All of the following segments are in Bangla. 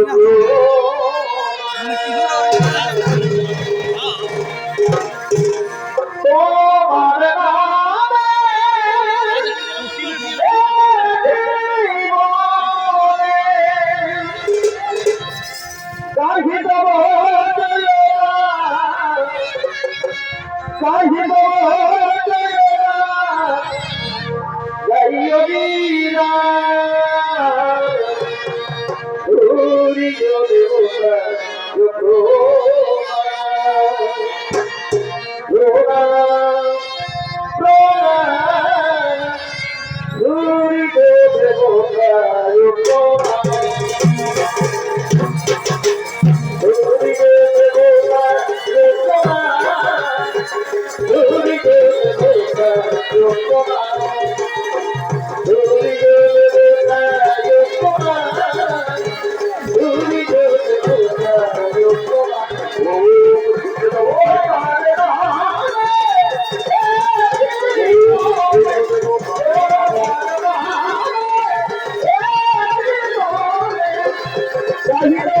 তোমার নামে Uri গোদাবরী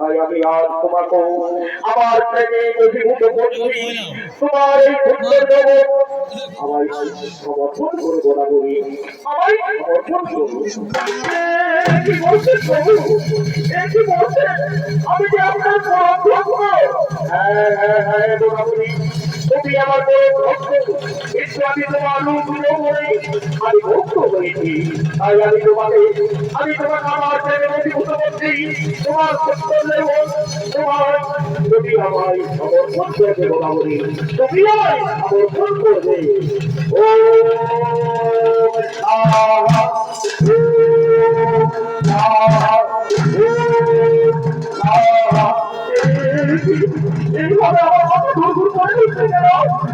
তাই আমি আমার তোমার এই সুন্দর জগৎ আমায় সমর্পণ করে বলা। বলি। আমায় সমর্পণ আমি কি আপনার পরম ভক্ত হ্যাঁ হ্যাঁ হ্যাঁ বলি। তুমি আমার বড় ভক্ত কিন্তু আমি তোমার রূপ বলে আমি ভক্ত হয়েছি তাই আমি তোমাকে আমি তোমাকে আমার প্রেমে অভিভূত করছি তোমার সত্য দেব তোমার তুমি আমায় সমর্পণ করবে বলা বলি তুমি আমায় সমর্পণ করবে ও আহা আহা আহা